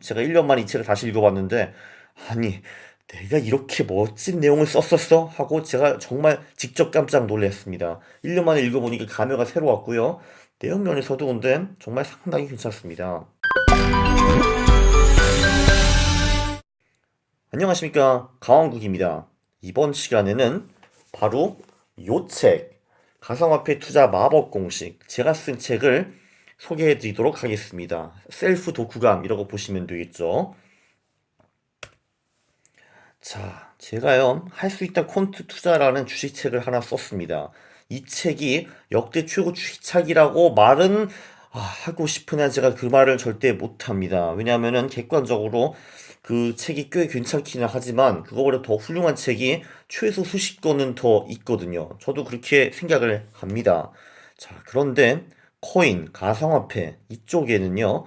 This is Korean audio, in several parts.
제가 1년 만에 이 책을 다시 읽어봤는데 아니 내가 이렇게 멋진 내용을 썼었어? 하고 제가 정말 직접 깜짝 놀랐습니다. 1년 만에 읽어보니까 감회가 새로웠고요. 내용 면에서도 근데 정말 상당히 괜찮습니다. 안녕하십니까 강원국입니다. 이번 시간에는 바로 요 책, 가상화폐 투자 마법 공식, 제가 쓴 책을 소개해 드리도록 하겠습니다. 셀프 독후감 이라고 보시면 되겠죠. 자, 제가요, 할 수 있다 콘트 투자라는 주식책을 하나 썼습니다. 이 책이 역대 최고 주식책이라고 말은 아, 하고 싶으나 제가 그 말을 절대 못합니다. 왜냐하면은 객관적으로 그 책이 꽤 괜찮기는 하지만 그거보다 더 훌륭한 책이 최소 수십 권은 더 있거든요. 저도 그렇게 생각을 합니다. 자, 그런데 코인, 가상화폐 이쪽에는요,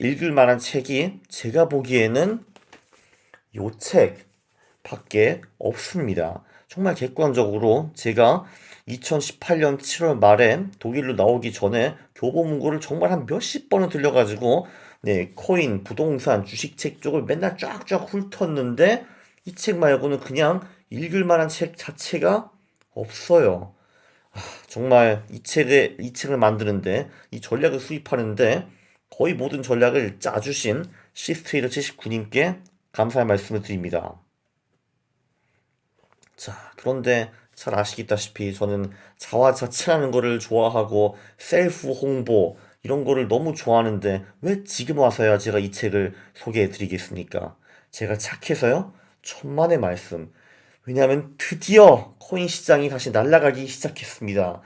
읽을 만한 책이 제가 보기에는 요 책 밖에 없습니다. 정말 객관적으로 제가 2018년 7월 말에 독일로 나오기 전에 교보문고를 정말 한 몇십 번을 들려가지고 네, 코인, 부동산, 주식책 쪽을 맨날 쫙쫙 훑었는데 이 책 말고는 그냥 읽을 만한 책 자체가 없어요. 아, 정말 이 책에 이 책을 만드는데 이 전략을 수립하는데 거의 모든 전략을 짜주신 시스트레이더 79님께 감사의 말씀을 드립니다. 자, 그런데 잘 아시겠다시피 저는 자화자찬하는 거를 좋아하고 셀프 홍보 이런 거를 너무 좋아하는데 왜 지금 와서야 제가 이 책을 소개해 드리겠습니까? 제가 착해서요? 천만의 말씀. 왜냐하면 드디어 코인 시장이 다시 날아가기 시작했습니다.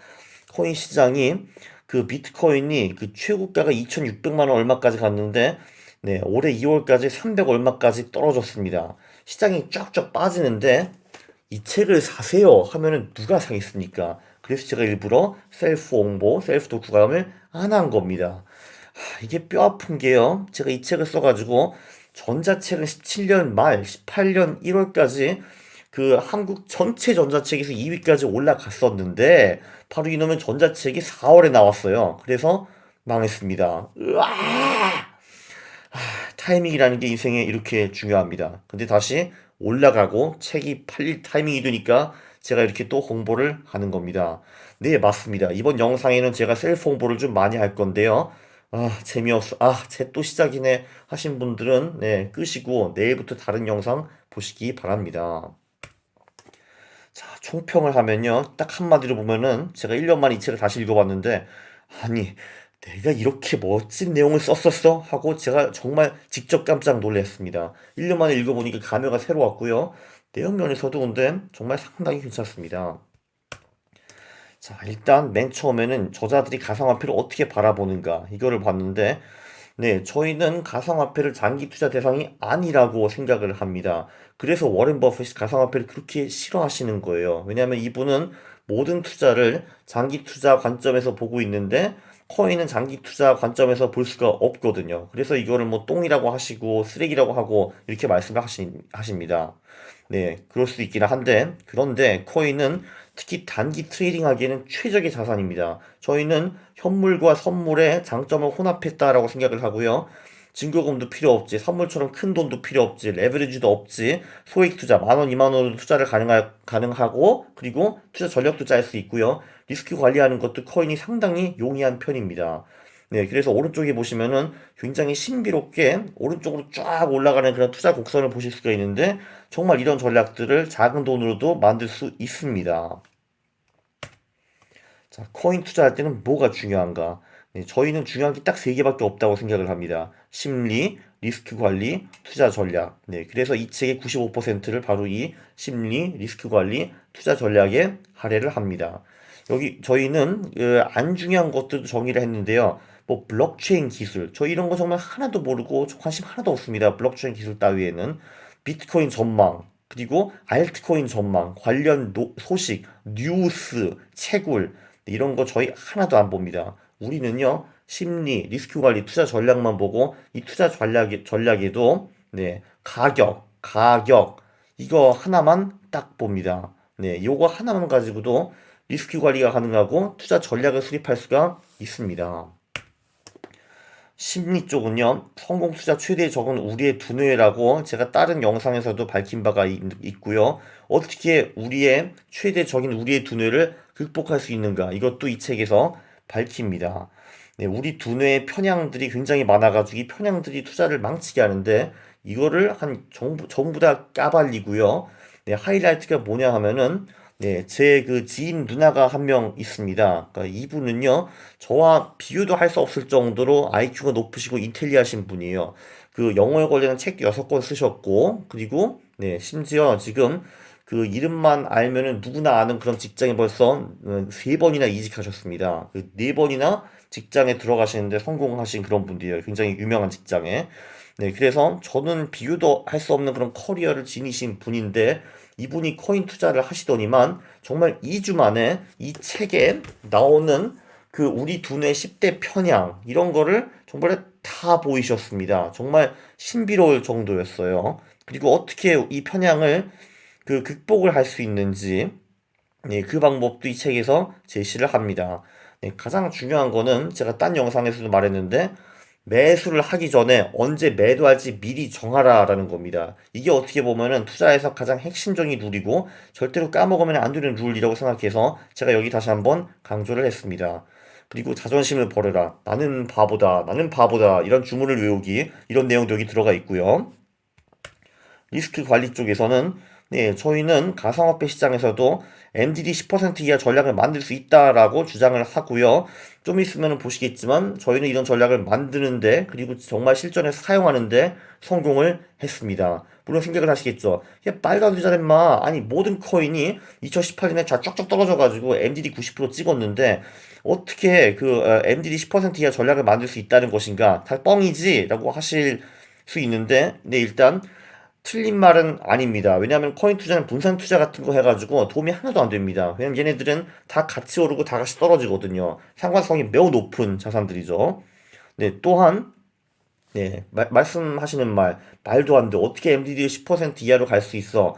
코인 시장이 그 비트코인이 그 최고가가 2,600만 원 얼마까지 갔는데 네, 올해 2월까지 300 얼마까지 떨어졌습니다. 시장이 쫙쫙 빠지는데 이 책을 사세요 하면은 누가 사겠습니까? 그래서 제가 일부러 셀프 홍보, 셀프 독후감을 안 한 겁니다. 하, 이게 뼈 아픈 게요. 제가 이 책을 써가지고 전자책은 17년 말, 18년 1월까지 그 한국 전체 전자책에서 2위까지 올라갔었는데 바로 이놈의 전자책이 4월에 나왔어요. 그래서 망했습니다. 으아! 아, 타이밍이라는 게 인생에 이렇게 중요합니다. 근데 다시 올라가고 책이 팔릴 타이밍이 되니까 제가 이렇게 또 홍보를 하는 겁니다. 네, 맞습니다. 이번 영상에는 제가 셀프 홍보를 좀 많이 할 건데요. 아, 재미없어. 아, 제또 시작이네 하신 분들은 네, 끄시고 내일부터 다른 영상 보시기 바랍니다. 자, 총평을 하면요. 딱 한마디로 보면은 제가 1년 만에 이 책을 다시 읽어봤는데 아니, 내가 이렇게 멋진 내용을 썼었어? 하고 제가 정말 직접 깜짝 놀랐습니다. 1년 만에 읽어보니까 감회가 새로웠고요. 내용 면에서도 근데 정말 상당히 괜찮습니다. 자, 일단 맨 처음에는 저자들이 가상화폐를 어떻게 바라보는가 이거를 봤는데 네, 저희는 가상화폐를 장기 투자 대상이 아니라고 생각을 합니다. 그래서 워렌 버핏이 가상화폐를 그렇게 싫어하시는 거예요. 왜냐하면 이분은 모든 투자를 장기 투자 관점에서 보고 있는데 코인은 장기 투자 관점에서 볼 수가 없거든요. 그래서 이거를 뭐 똥이라고 하시고 쓰레기라고 하고 이렇게 말씀을 하시, 하십니다. 네, 그럴 수도 있긴 한데 그런데 코인은 특히 단기 트레이딩 하기에는 최적의 자산입니다. 저희는 현물과 선물의 장점을 혼합했다라고 생각을 하고요. 증거금도 필요 없지, 선물처럼 큰 돈도 필요 없지, 레버리지도 없지, 소액 투자, 만 원, 이만 원으로 투자를 가능하, 가능하고, 그리고 투자 전략도 짤 수 있고요. 리스크 관리하는 것도 코인이 상당히 용이한 편입니다. 네, 그래서 오른쪽에 보시면은 굉장히 신비롭게 오른쪽으로 쫙 올라가는 그런 투자 곡선을 보실 수가 있는데, 정말 이런 전략들을 작은 돈으로도 만들 수 있습니다. 자, 코인 투자할 때는 뭐가 중요한가? 네, 저희는 중요한 게 딱 세 개밖에 없다고 생각을 합니다. 심리, 리스크 관리, 투자 전략. 네, 그래서 이 책의 95%를 바로 이 심리, 리스크 관리, 투자 전략에 할애를 합니다. 여기 저희는 그 안 중요한 것들도 정의를 했는데요. 뭐 블록체인 기술, 저 이런 거 정말 하나도 모르고 관심 하나도 없습니다. 블록체인 기술 따위에는 비트코인 전망, 그리고 알트코인 전망, 관련 노, 소식, 뉴스, 채굴 이런 거 저희 하나도 안 봅니다. 우리는요, 심리, 리스크 관리, 투자 전략만 보고 이 투자 전략, 전략에도 네, 가격, 가격 이거 하나만 딱 봅니다. 네, 요거 하나만 가지고도 리스크 관리가 가능하고 투자 전략을 수립할 수가 있습니다. 심리 쪽은요, 성공 투자 최대 적은 우리의 두뇌라고 제가 다른 영상에서도 밝힌 바가 있, 있고요. 어떻게 우리의 최대 적인 우리의 두뇌를 극복할 수 있는가? 이것도 이 책에서 밝힙니다. 네, 우리 두뇌의 편향들이 굉장히 많아가지고 이 편향들이 투자를 망치게 하는데 이거를 한 전부, 전부 다 까발리고요. 네, 하이라이트가 뭐냐 하면은 네, 제 그 지인 누나가 한 명 있습니다. 그러니까 이분은요, 저와 비교도 할 수 없을 정도로 IQ가 높으시고 인텔리하신 분이에요. 그 영어에 관련한 책 6권 쓰셨고, 그리고, 네, 심지어 지금 그 이름만 알면은 누구나 아는 그런 직장에 벌써 어, 세 번이나 이직하셨습니다. 그네 번이나 직장에 들어가시는데 성공하신 그런 분들이에요. 굉장히 유명한 직장에. 네, 그래서 저는 비교도 할 수 없는 그런 커리어를 지니신 분인데 이분이 코인 투자를 하시더니만 정말 2주 만에 이 책에 나오는 그 우리 두뇌 10대 편향 이런 거를 정말 다 보이셨습니다. 정말 신비로울 정도였어요. 그리고 어떻게 이 편향을 그 극복을 할 수 있는지 네, 그 방법도 이 책에서 제시를 합니다. 네, 가장 중요한 거는 제가 딴 영상에서도 말했는데 매수를 하기 전에 언제 매도할지 미리 정하라라는 겁니다. 이게 어떻게 보면은 투자에서 가장 핵심적인 룰이고 절대로 까먹으면 안 되는 룰이라고 생각해서 제가 여기 다시 한번 강조를 했습니다. 그리고 자존심을 버려라. 나는 바보다. 나는 바보다. 이런 주문을 외우기. 이런 내용도 여기 들어가 있고요. 리스크 관리 쪽에서는 네, 저희는 가상화폐 시장에서도 MDD 10% 이하 전략을 만들 수 있다라고 주장을 하고요. 좀 있으면 보시겠지만 저희는 이런 전략을 만드는데 그리고 정말 실전에서 사용하는데 성공을 했습니다. 물론 생각을 하시겠죠. 야, 빨간 두자는 마. 아니, 모든 코인이 2018년에 다 쫙쫙 떨어져가지고 MDD 90% 찍었는데 어떻게 그 어, MDD 10% 이하 전략을 만들 수 있다는 것인가? 다 뻥이지? 라고 하실 수 있는데, 네, 일단 틀린 말은 아닙니다. 왜냐하면 코인 투자는 분산 투자 같은 거 해가지고 도움이 하나도 안 됩니다. 왜냐면 얘네들은 다 같이 오르고 다 같이 떨어지거든요. 상관성이 매우 높은 자산들이죠. 네, 또한 네, 마, 말씀하시는 말 말도 안 돼. 어떻게 MDD 10% 이하로 갈 수 있어?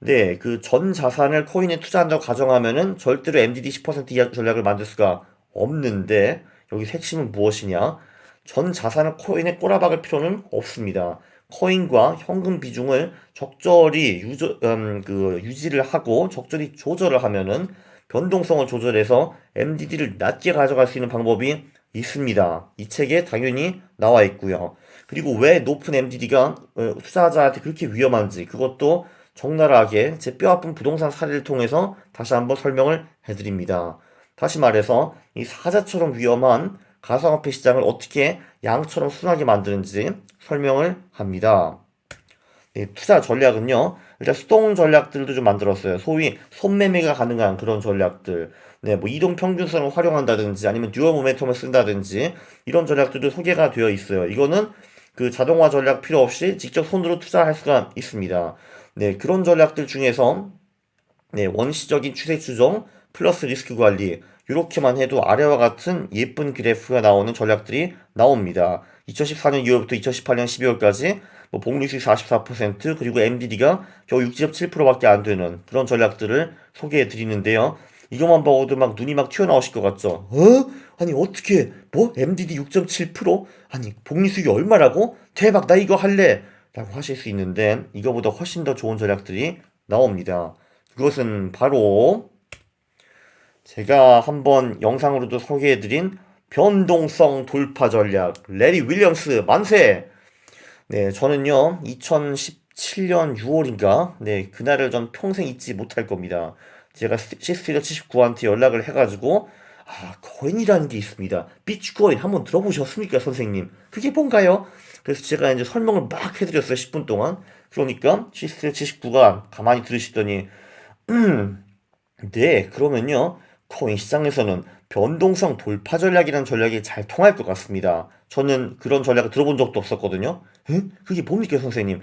네, 그 전 자산을 코인에 투자한다고 가정하면은 절대로 MDD 10% 이하 전략을 만들 수가 없는데 여기 핵심은 무엇이냐? 전 자산을 코인에 꼬라박을 필요는 없습니다. 코인과 현금 비중을 적절히 유저, 음, 그 유지를 하고 적절히 조절을 하면은 변동성을 조절해서 MDD를 낮게 가져갈 수 있는 방법이 있습니다. 이 책에 당연히 나와 있고요. 그리고 왜 높은 MDD가 어, 투자자한테 그렇게 위험한지 그것도 적나라하게 제 뼈아픈 부동산 사례를 통해서 다시 한번 설명을 해드립니다. 다시 말해서 이 사자처럼 위험한 가상화폐 시장을 어떻게 양처럼 순하게 만드는지 설명을 합니다. 네, 투자 전략은요. 일단 수동 전략들도 좀 만들었어요. 소위 손매매가 가능한 그런 전략들. 네, 뭐 이동 평균선을 활용한다든지 아니면 듀얼 모멘텀을 쓴다든지 이런 전략들도 소개가 되어 있어요. 이거는 그 자동화 전략 필요 없이 직접 손으로 투자할 수가 있습니다. 네, 그런 전략들 중에서 네, 원시적인 추세 추종 플러스 리스크 관리 이렇게만 해도 아래와 같은 예쁜 그래프가 나오는 전략들이 나옵니다. 2014년 2월부터 2018년 12월까지 뭐 복리수익 44% 그리고 MDD가 겨우 6.7%밖에 안 되는 그런 전략들을 소개해 드리는데요. 이것만 보고도 막 눈이 막 튀어나오실 것 같죠? 어? 아니 어떻게 뭐 MDD 6.7%? 아니 복리수익이 얼마라고? 대박 나 이거 할래! 라고 하실 수 있는데 이거보다 훨씬 더 좋은 전략들이 나옵니다. 그것은 바로 제가 한번 영상으로도 소개해드린 변동성 돌파 전략 레리 윌리엄스 만세! 네, 저는요 2017년 6월인가 네 그날을 전 평생 잊지 못할 겁니다. 제가 시스티더 79한테 연락을 해가지고 아 코인이라는 게 있습니다. 비트코인 한번 들어보셨습니까 선생님? 그게 뭔가요? 그래서 제가 이제 설명을 막 해드렸어요 10분 동안. 그러니까 시스티더 79가 가만히 들으시더니 음, 네 그러면요 코인 시장에서는 변동성 돌파 전략이라는 전략이 잘 통할 것 같습니다. 저는 그런 전략을 들어본 적도 없었거든요. 에? 그게 뭡니까, 선생님?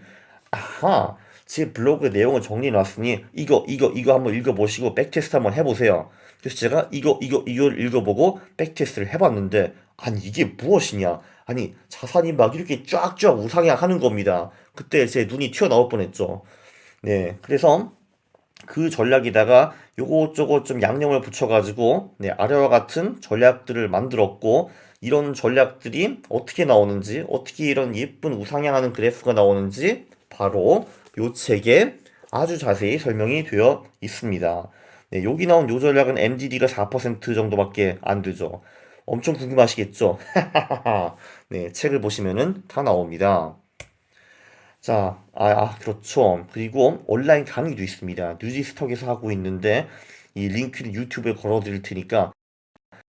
아하, 제 블로그 내용을 정리해 놨으니 이거, 이거, 이거 한번 읽어보시고 백테스트 한번 해보세요. 그래서 제가 이거, 이거, 이걸 읽어보고 백테스트를 해봤는데, 아니, 이게 무엇이냐? 아니, 자산이 막 이렇게 쫙쫙 우상향하는 겁니다. 그때 제 눈이 튀어나올 뻔했죠. 네, 그래서 그 전략에다가 요것저것 좀 양념을 붙여가지고 네, 아래와 같은 전략들을 만들었고 이런 전략들이 어떻게 나오는지, 어떻게 이런 예쁜 우상향하는 그래프가 나오는지 바로 요 책에 아주 자세히 설명이 되어 있습니다. 네, 여기 나온 요 전략은 MDD가 4% 정도밖에 안 되죠. 엄청 궁금하시겠죠? 네, 책을 보시면은 다 나옵니다. 자, 아, 아, 그렇죠. 그리고 온라인 강의도 있습니다. 뉴지스톡에서 하고 있는데 이 링크를 유튜브에 걸어 드릴 테니까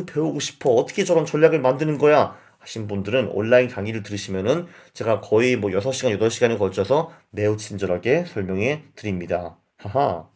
배우고 싶어. 어떻게 저런 전략을 만드는 거야? 하신 분들은 온라인 강의를 들으시면은 제가 거의 뭐 6시간, 8시간에 걸쳐서 매우 친절하게 설명해 드립니다. 하하.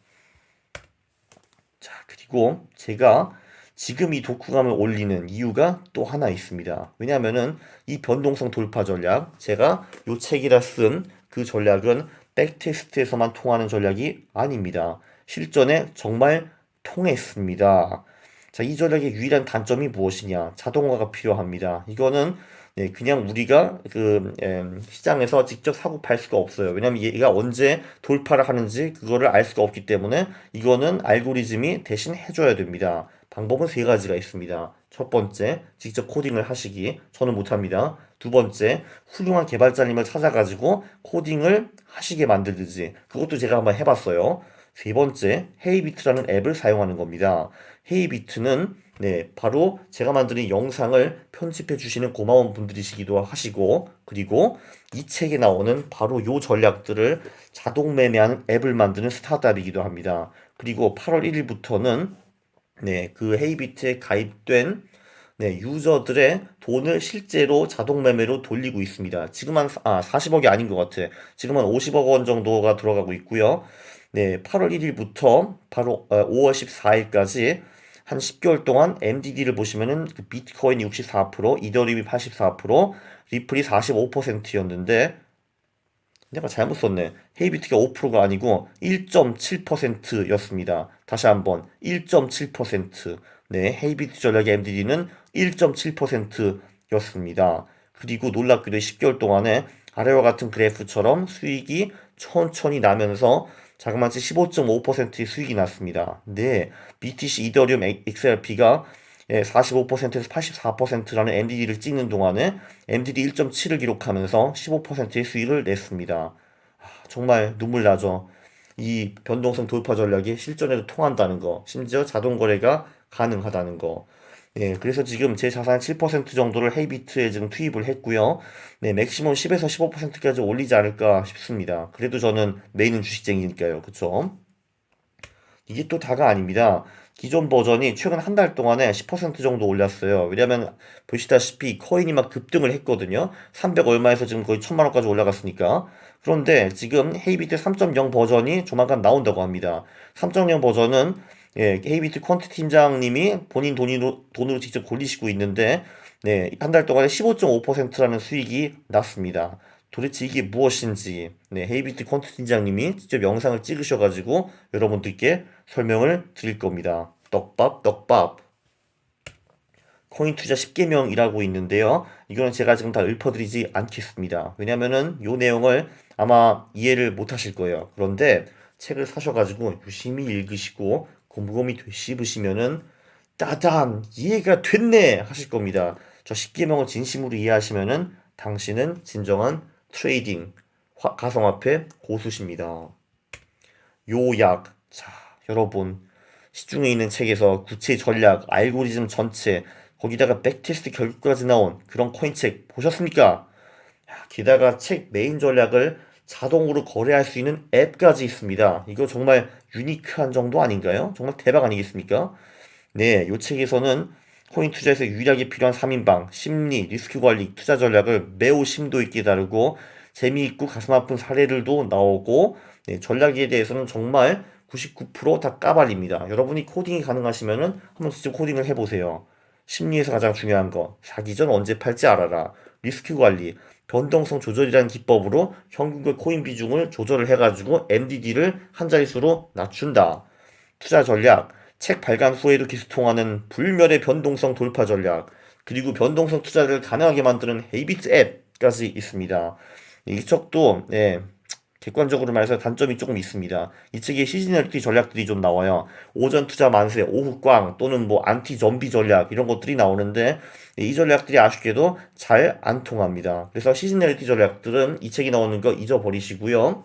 자, 그리고 제가 지금 이 독후감을 올리는 이유가 또 하나 있습니다. 왜냐하면은 이 변동성 돌파 전략, 제가 요 책이라 쓴 그 전략은 백테스트에서만 통하는 전략이 아닙니다. 실전에 정말 통했습니다. 자, 이 전략의 유일한 단점이 무엇이냐? 자동화가 필요합니다. 이거는 네, 그냥 우리가 그 em, 시장에서 직접 사고 팔 수가 없어요. 왜냐면 얘가 언제 돌파를 하는지 그거를 알 수가 없기 때문에 이거는 알고리즘이 대신 해줘야 됩니다. 방법은 세 가지가 있습니다. 첫 번째, 직접 코딩을 하시기. 저는 못합니다. 두 번째, 훌륭한 개발자님을 찾아가지고 코딩을 하시게 만들든지. 그것도 제가 한번 해봤어요. 세 번째, 헤이비트라는 앱을 사용하는 겁니다. 헤이비트는 네, 바로 제가 만드는 영상을 편집해 주시는 고마운 분들이시기도 하시고, 그리고 이 책에 나오는 바로 요 전략들을 자동 매매하는 앱을 만드는 스타트업이기도 합니다. 그리고 8월 1일부터는 네, 그 헤이비트에 가입된 네, 유저들의 돈을 실제로 자동 매매로 돌리고 있습니다. 지금 한, 아, 40억이 아닌 것 같아. 지금 한 50억 원 정도가 들어가고 있고요. 네, 8월 1일부터 바로 5월 14일까지 한 10개월 동안 MDD를 보시면은 그 비트코인이 64%, 이더리움이 84%, 리플이 45%였는데 내가 잘못 썼네. 헤이비트가 5%가 아니고 1.7%였습니다. 다시 한번 1.7%. 네, 헤이비트 전략의 MDD는 1.7%였습니다. 그리고 놀랍게도 10개월 동안에 아래와 같은 그래프처럼 수익이 천천히 나면서 자그마치 15.5%의 수익이 났습니다. 네, BTC 이더리움 XRP가 45%에서 84%라는 MDD를 찍는 동안에 MDD 1.7을 기록하면서 15%의 수익을 냈습니다. 아, 정말 눈물 나죠. 이 변동성 돌파 전략이 실전에도 통한다는 거, 심지어 자동 거래가 가능하다는 거. 네, 그래서 지금 제 자산 7% 정도를 헤이비트에 지금 투입을 했고요. 네, 맥시멈 10에서 15%까지 올리지 않을까 싶습니다. 그래도 저는 메인은 주식쟁이니까요. 그쵸? 이게 또 다가 아닙니다. 기존 버전이 최근 한 달 동안에 10% 정도 올랐어요. 왜냐면 보시다시피 코인이 막 급등을 했거든요. 300 얼마에서 지금 거의 1000만 원까지 올라갔으니까. 그런데 지금 헤이비트 3.0 버전이 조만간 나온다고 합니다. 3.0 버전은 예, 헤이비트 퀀트 팀장님이 본인 돈으로, 돈으로 직접 골리시고 있는데, 네, 한 달 동안에 15.5%라는 수익이 났습니다. 도대체 이게 무엇인지, 네, 헤이비트 퀀트 팀장님이 직접 영상을 찍으셔가지고 여러분들께 설명을 드릴 겁니다. 떡밥, 떡밥. 코인 투자 10개명이라고 있는데요. 이거는 제가 지금 다 읊어드리지 않겠습니다. 왜냐면은 요 내용을 아마 이해를 못 하실 거예요. 그런데 책을 사셔가지고 유심히 읽으시고 곰곰이 되씹으시면은 따단 이해가 됐네 하실 겁니다. 저 10개명을 진심으로 이해하시면은 당신은 진정한 트레이딩 화- 가상화폐 고수십니다. 요약 자 여러분 시중에 있는 책에서 구체 전략 알고리즘 전체 거기다가 백테스트 결과까지 나온 그런 코인 책 보셨습니까? 야, 게다가 책 메인 전략을 자동으로 거래할 수 있는 앱까지 있습니다. 이거 정말 유니크한 정도 아닌가요? 정말 대박 아니겠습니까? 네, 이 책에서는 코인 투자에서 유일하게 필요한 3인방, 심리, 리스크 관리, 투자 전략을 매우 심도 있게 다루고 재미있고 가슴 아픈 사례들도 나오고 네, 전략에 대해서는 정말 99%다 까발립니다. 여러분이 코딩이 가능하시면은 한번 직접 코딩을 해보세요. 심리에서 가장 중요한 거, 사기 전 언제 팔지 알아라. 리스크 관리, 변동성 조절이라는 기법으로 현금과 코인 비중을 조절을 해가지고 MDD를 한 자릿수로 낮춘다. 투자 전략, 책 발간 후에도 계속 통하는 불멸의 변동성 돌파 전략, 그리고 변동성 투자를 가능하게 만드는 헤이비트 앱까지 있습니다. 이 책도 네, 객관적으로 말해서 단점이 조금 있습니다. 이 책에 시즈널티 전략들이 좀 나와요. 오전 투자 만세, 오후 꽝 또는 뭐 안티 좀비 전략 이런 것들이 나오는데 이 전략들이 아쉽게도 잘 안 통합니다. 그래서 시즈널티 전략들은 이 책이 나오는 거 잊어버리시고요.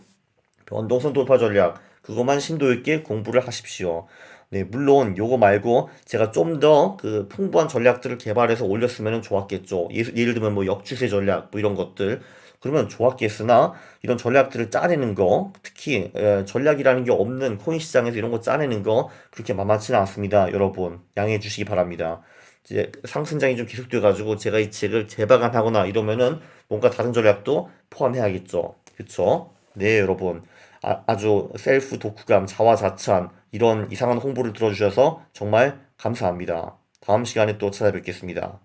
변동선 돌파 전략 그것만 심도 있게 공부를 하십시오. 네, 물론 요거 말고 제가 좀 더 그 풍부한 전략들을 개발해서 올렸으면 좋았겠죠. 예, 예를 들면 뭐 역추세 전략 뭐 이런 것들 그러면 좋았겠으나 이런 전략들을 짜내는 거 특히 에, 전략이라는 게 없는 코인 시장에서 이런 거 짜내는 거 그렇게 만만치는 않습니다. 여러분 양해해 주시기 바랍니다. 이제 상승장이 좀 계속돼 가지고 제가 이 책을 재발간하거나 이러면은 뭔가 다른 전략도 포함해야겠죠. 그쵸? 네, 여러분. 아, 아주 셀프 독후감, 자화자찬 이런 이상한 홍보를 들어주셔서 정말 감사합니다. 다음 시간에 또 찾아뵙겠습니다.